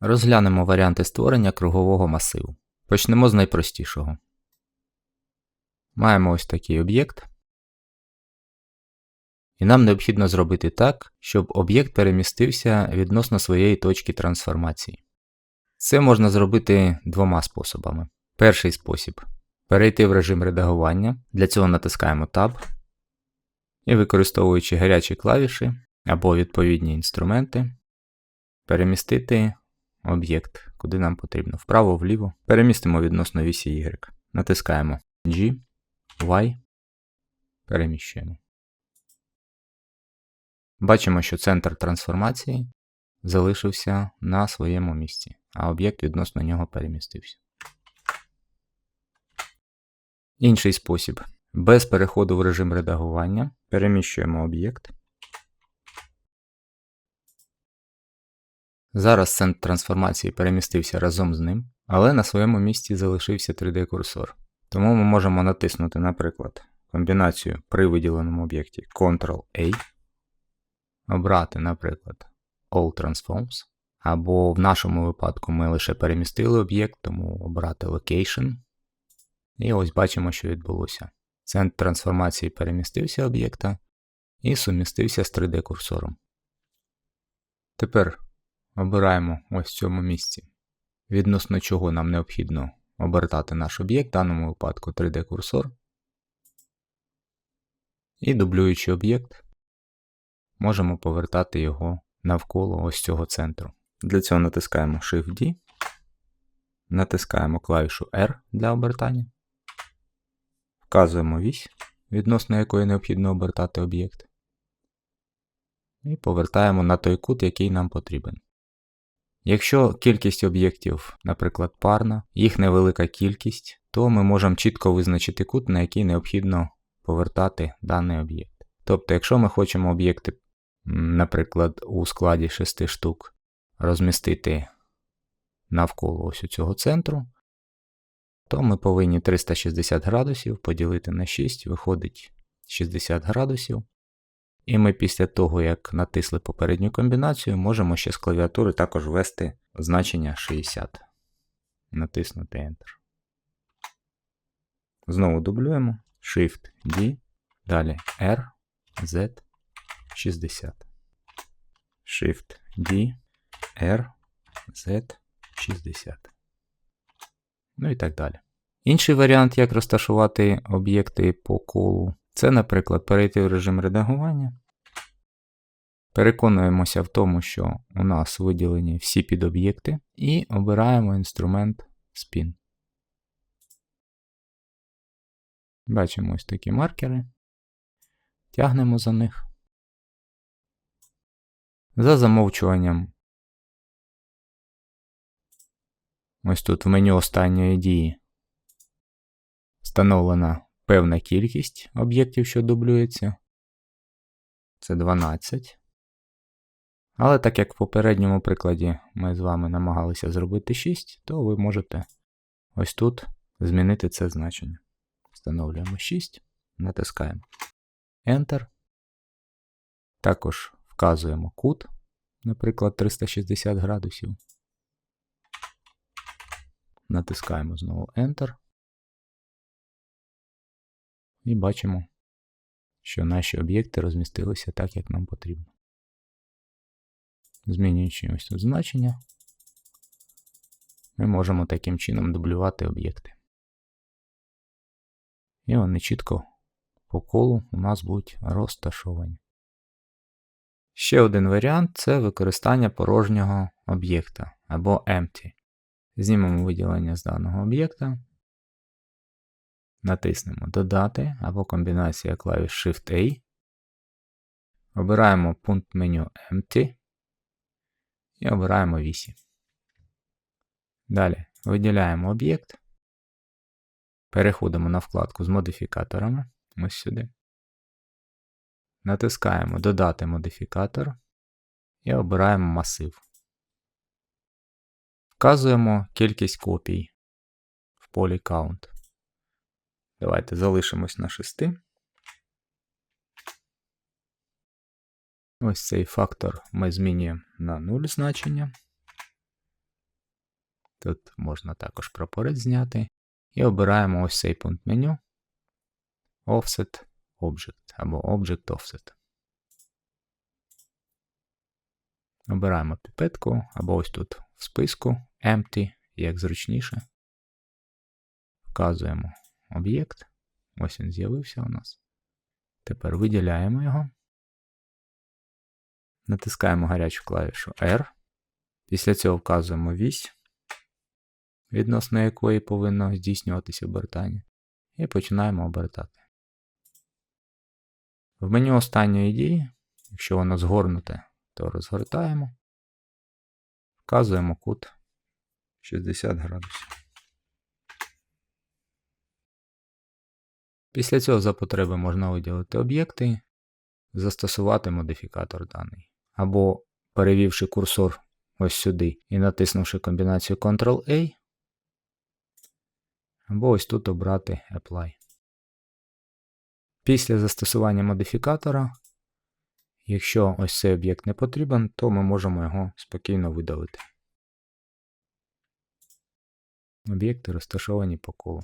Розглянемо варіанти створення кругового масиву. Почнемо з найпростішого. Маємо ось такий об'єкт. І нам необхідно зробити так, щоб об'єкт перемістився відносно своєї точки трансформації. Це можна зробити двома способами. Перший спосіб перейти в режим редагування. Для цього натискаємо Tab і використовуючи гарячі клавіші або відповідні інструменти, перемістити об'єкт, куди нам потрібно. Вправо, вліво. Перемістимо відносно вісі Y. Натискаємо G, Y, переміщуємо. Бачимо, що центр трансформації залишився на своєму місці, а об'єкт відносно нього перемістився. Інший спосіб. Без переходу в режим редагування переміщуємо об'єкт. Зараз центр трансформації перемістився разом з ним, але на своєму місці залишився 3D-курсор. Тому ми можемо натиснути, наприклад, комбінацію при виділеному об'єкті Ctrl-A, обрати, наприклад, All Transforms, або в нашому випадку ми лише перемістили об'єкт, тому обрати Location. І ось бачимо, що відбулося. Центр трансформації перемістився об'єкта і сумістився з 3D-курсором. Тепер обираємо ось в цьому місці, відносно чого нам необхідно обертати наш об'єкт, в даному випадку 3D-курсор. І дублюючи об'єкт, можемо повертати його навколо ось цього центру. Для цього натискаємо Shift-D, натискаємо клавішу R для обертання, вказуємо вісь, відносно якої необхідно обертати об'єкт, і повертаємо на той кут, який нам потрібен. Якщо кількість об'єктів, наприклад, парна, їх невелика кількість, то ми можемо чітко визначити кут, на який необхідно повертати даний об'єкт. Тобто, якщо ми хочемо об'єкти, наприклад, у складі 6 штук розмістити навколо ось цього центру, то ми повинні 360 градусів поділити на 6, виходить 60 градусів. І ми після того, як натисли попередню комбінацію, можемо ще з клавіатури також ввести значення 60. Натиснути Enter. Знову дублюємо. Shift D. Далі R, Z, 60. Shift D, R, Z, 60. Ну і так далі. Інший варіант, як розташувати об'єкти по колу, це, наприклад, перейти в режим редагування. Переконуємося в тому, що у нас виділені всі підоб'єкти, і обираємо інструмент Spin. Бачимо ось такі маркери. Тягнемо за них. За замовчуванням. Ось тут в меню останньої дії встановлена певна кількість об'єктів, що дублюється. Це 12. Але так як в попередньому прикладі ми з вами намагалися зробити 6, то ви можете ось тут змінити це значення. Встановлюємо 6, натискаємо Enter. Також вказуємо кут, наприклад, 360 градусів. Натискаємо знову Enter. І бачимо, що наші об'єкти розмістилися так, як нам потрібно. Змінюючи ось тут значення, ми можемо таким чином дублювати об'єкти. І вони чітко по колу у нас будуть розташовані. Ще один варіант це використання порожнього об'єкта або empty. Знімемо виділення з даного об'єкта. Натиснемо Додати або комбінація клавіш Shift-A. Обираємо пункт меню Empty і обираємо вісі. Далі виділяємо об'єкт. Переходимо на вкладку з модифікаторами. Ось сюди. Натискаємо Додати модифікатор і обираємо масив. Вказуємо кількість копій в полі Count. Давайте залишимось на 6. Ось цей фактор ми змінюємо на 0 значення. Тут можна також прапорець зняти. І обираємо ось цей пункт меню Offset Object або Object Offset. Обираємо піпетку або ось тут в списку Empty, як зручніше. Вказуємо об'єкт. Ось він з'явився у нас. Тепер виділяємо його. Натискаємо гарячу клавішу R. Після цього вказуємо вісь, відносно якої повинно здійснюватися обертання. І починаємо обертати. В меню останньої дії, якщо воно згорнуте, то розгортаємо. Вказуємо кут 60 градусів. Після цього за потреби можна виділити об'єкти, застосувати модифікатор даний. Або перевівши курсор ось сюди і натиснувши комбінацію Ctrl-A, або ось тут обрати Apply. Після застосування модифікатора, якщо ось цей об'єкт не потрібен, то ми можемо його спокійно видалити. Об'єкти розташовані по колу.